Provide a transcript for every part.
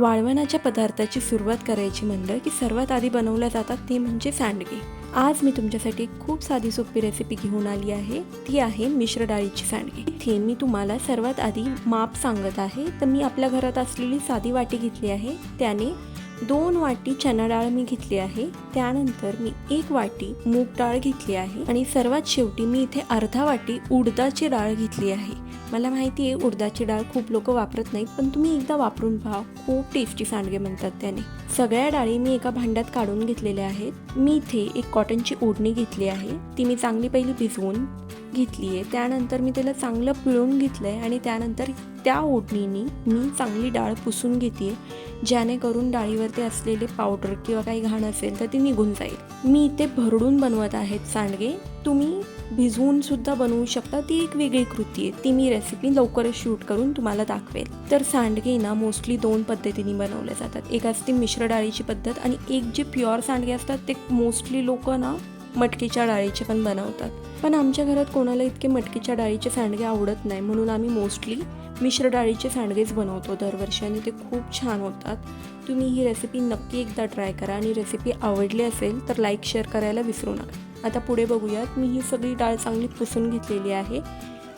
वाळवणाच्या पदार्थाची सुरुवात करायची म्हणलं की सर्वात आधी बनवल्या जातात ते म्हणजे सांडगे. आज मी तुमच्यासाठी खूप साधी सोपी रेसिपी घेऊन आली आहे. ती आहे मिश्र डाळीची सांडगे. इथे मी तुम्हाला सर्वात आधी माप सांगत आहे. तर मी आपल्या घरात असलेली साधी वाटी घेतली आहे. त्याने दोन वाटी चना डाळ मी घेतली आहे. त्यानंतर मी एक वाटी मूग डाळ घेतली आहे. आणि सर्वात शेवटी मी इथे अर्धा वाटी उडदाची डाळ घेतली आहे. मला माहिती आहे उडदाची डाळ खूप लोक वापरत नाहीत पण तुम्ही एकदा वापरून पहा. खूप टेस्टी सांडगे म्हणतात त्याने. सगळ्या डाळी मी एका भांड्यात काढून घेतलेल्या आहेत. मी इथे एक कॉटनची ओढणी घेतली आहे. ती मी चांगली पहिली भिजवून घेतली आहे. त्यानंतर मी त्याला चांगलं पिळून घेतलं आहे आणि त्यानंतर त्या ओढणीने मी चांगली डाळ पुसून घेते जेणेकरून डाळीवरती असलेले पावडर किंवा काही घाण असेल तर ती निघून जाईल. मी इथे भरडून बनवत आहेत सांडगे. तुम्ही भिजवून सुद्धा बनवू शकता. ती एक वेगळी कृती आहे. ती मी रेसिपी लवकरच शूट करून तुम्हाला दाखवेल. तर सांडगे ना मोस्टली दोन पद्धतीने बनवले जातात. एक असते मिश्र डाळीची पद्धत आणि एक जे प्युअर सांडगे असतात ते मोस्टली लोक ना मटकीच्या डाळीचे पण बनवतात. पण आमच्या घरात कोणाला इतके मटकीच्या डाळीचे सांडगे आवडत नाही म्हणून आम्ही मोस्टली मिश्र डाळीचे सांडगेच बनवतो दरवर्षी आणि ते खूप छान होतात. तुम्ही ही रेसिपी नक्की एकदा ट्राय करा आणि रेसिपी आवडली असेल तर लाईक शेअर करायला विसरू नका. आता पुढे बघूयात. मी ही सगळी डाळ चांगली पुसून घेतलेली आहे.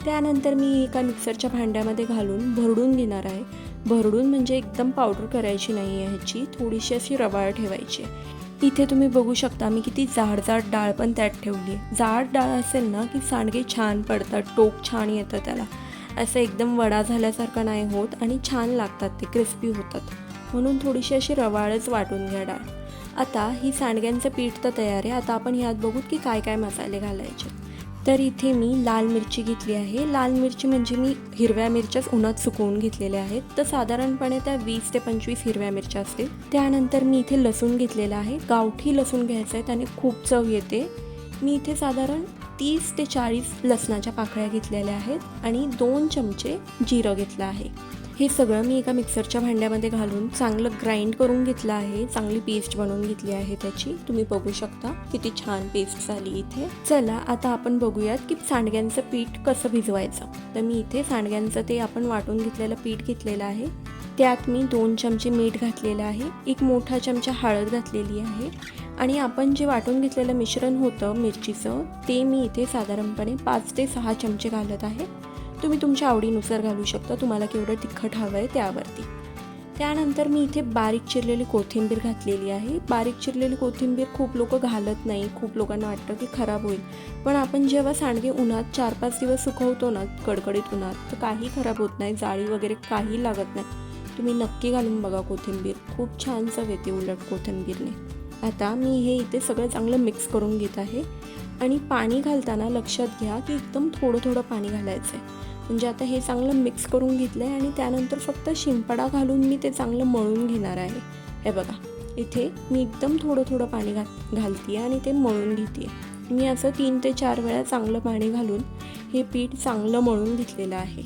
त्यानंतर मी एका मिक्सरच्या भांड्यामध्ये घालून भरडून घेणार आहे. भरडून म्हणजे एकदम पावडर करायची नाही आहे ह्याची थोडीशी अशी रवाळ ठेवायची आहे. इथे तुम्ही बघू शकता मी किती जाड जाड डाळ पण त्यात ठेवली आहे जाड डाळ असेल ना की सांडगे छान पडतात टोक छान येतं त्याला. असं एकदम वडा झाल्यासारखं नाही होत आणि छान लागतात ते क्रिस्पी होतात. म्हणून थोडीशी अशी रवाळच वाटून घ्या डाळ. आता ही सांडग्यांचं पीठ तर तयार आहे. आता आपण ह्यात बघू की काय काय मसाले घालायचे. तर इथे मी लाल मिरची घेतली आहे. लाल मिरची म्हणजे मी हिरव्या मिरच्याच उन्हात सुकवून घेतलेल्या आहेत. तर साधारणपणे त्या वीस ते पंचवीस हिरव्या मिरच्या असतील. त्यानंतर मी इथे लसूण घेतलेला आहे. गावठी लसूण घ्यायचं आहे त्याने खूप चव येते. मी इथे साधारण तीस ते चाळीस लसणाच्या पाकळ्या घेतलेल्या आहेत आणि दोन चमचे जिरं घेतलं आहे. हे सगळं मी एका मिक्सरच्या भांड्यामध्ये घालून चांगलं ग्राइंड करून घेतलं आहे. चांगली पेस्ट बनवून घेतली आहे त्याची. तुम्ही बघू शकता किती छान पेस्ट झाली इथे. चला आता आपण बघूयात की सांडग्यांचं पीठ कसं भिजवायचं. तर मी इथे सांडग्यांचं ते आपण वाटून घेतलेलं पीठ घेतलेलं आहे. त्यात मी दोन चमचे मीठ घातलेलं आहे. एक मोठा चमचा हळद घातलेली आहे. आणि आपण जे वाटून घेतलेलं मिश्रण होतं मिरचीचं ते मी इथे साधारणपणे पाच ते सहा चमचे घालत आहे. तुम्ही तुमच्या आवडीनुसार घालू शकता. तुम्हाला केवढं तिखट हवं आहे त्यावरती. त्यानंतर मी इथे बारीक चिरलेली कोथिंबीर घातलेली आहे. बारीक चिरलेली कोथिंबीर खूप लोक घालत नाही. खूप लोकांना वाटतं की खराब होईल. पण आपण जेव्हा सांडगे उन्हात चार पाच दिवस सुकवतो ना कडकडीत उन्हात तर काही खराब होत नाही. जाळी वगैरे काही लागत नाही. तुम्ही नक्की घालून बघा कोथिंबीर. खूप छान चव येते उलट कोथिंबीरने. आता मी हे इथे सगळं चांगलं मिक्स करून घेत आहे. आणि पाणी घालताना लक्षात घ्या की एकदम थोडं थोडं पाणी घालायचं आहे म्हणजे आता हे चांगलं मिक्स करून घेतलं आहे आणि त्यानंतर फक्त शिंपडा घालून मी ते चांगलं मळून घेणार आहे. हे बघा इथे मी एकदम थोडं थोडं पाणी घा घालते आणि ते मळून घेते मी असं तीन ते चार वेळा चांगलं पाणी घालून हे पीठ चांगलं मळून घेतलेलं आहे.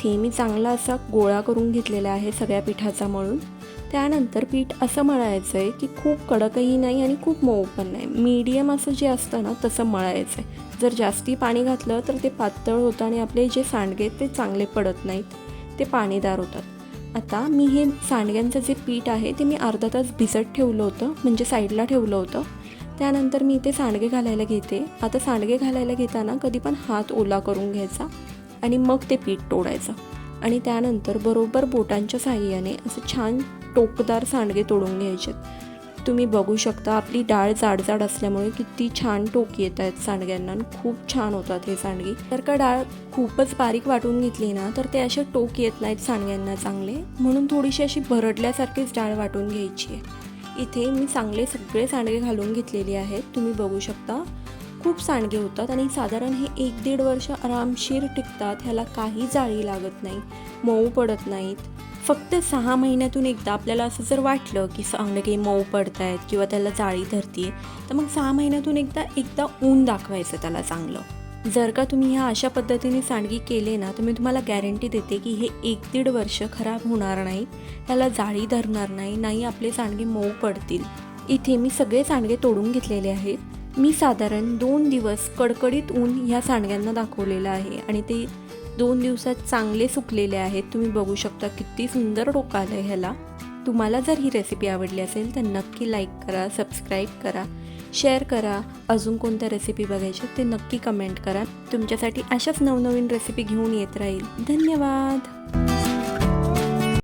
इथे मी चांगला असा गोळा करून घेतलेला आहे सगळ्या पिठाचा मळून त्यानंतर पीठ असं मळायचं आहे की खूप कडकही नाही आणि खूप मऊ पण नाही. मीडियम असं जे असतं ना तसं मळायचं आहे जर जास्ती पाणी घातलं तर ते पातळ होतं आणि आपले जे सांडगे ते चांगले पडत नाहीत. ते पाणीदार होतात. आता मी हे सांडग्यांचं जे पीठ आहे ते मी अर्धा तास भिजत ठेवलं होतं म्हणजे साईडला ठेवलं होतं. त्यानंतर मी इथे सांडगे घालायला घेते. आता सांडगे घालायला घेताना कधी पण हात ओला करून घ्यायचा. आणि मग ते पीठ तोडायचं. आणि त्यानंतर बरोबर बोटांच्या साह्याने असं छान टोकदार सांडगे तोडून घ्यायचे. तुम्ही बघू शकता आपली डाळ जाड जाड असल्यामुळे किती छान टोक येत आहेत सांडग्यांना आणि खूप छान होतात हे सांडगे. तर का डाळ खूपच बारीक वाटून घेतली ना तर ते असे टोक येत नाहीत सांडग्यांना चांगले. म्हणून थोडीशी अशी भरडल्यासारखीच डाळ वाटून घ्यायची आहे. इथे मी चांगले सगळे सांडगे घालून घेतलेले आहेत. तुम्ही बघू शकता. खूप सांडगे होतात आणि साधारण हे एक दीड वर्ष आरामशीर टिकतात ह्याला काही जाळी लागत नाही मऊ पडत नाहीत. फक्त सहा महिन्यातून एकदा आपल्याला असं जर वाटलं की सांडगे मऊ पडत आहेत किंवा त्याला जाळी धरते तर मग सहा महिन्यातून एकदा एकदा ऊन दाखवायचं त्याला चांगलं. जर का तुम्ही ह्या अशा पद्धतीने सांडगी केले ना तर मी तुम्हाला गॅरंटी देते की हे एक दीड वर्ष खराब होणार नाही त्याला जाळी धरणार नाही नाही आपले सांडगे मऊ पडतील. इथे मी सगळे सांडगे तोडून घेतलेले आहेत. मी साधारण दोन दिवस कडकडीत ऊन ह्या सांडग्यांना दाखवलेलं आहे आणि ते दोन दिवसात चांगले सुकलेले आहेत. तुम्ही बघू शकता किती सुंदर डोकं आलं आहे ह्याला. तुम्हाला जर ही रेसिपी आवडली असेल तर नक्की लाईक करा सबस्क्राईब करा शेअर करा. अजून कोणत्या रेसिपी बघायच्या ते नक्की कमेंट करा. तुमच्यासाठी अशाच नवनवीन रेसिपी घेऊन येत राहील. धन्यवाद!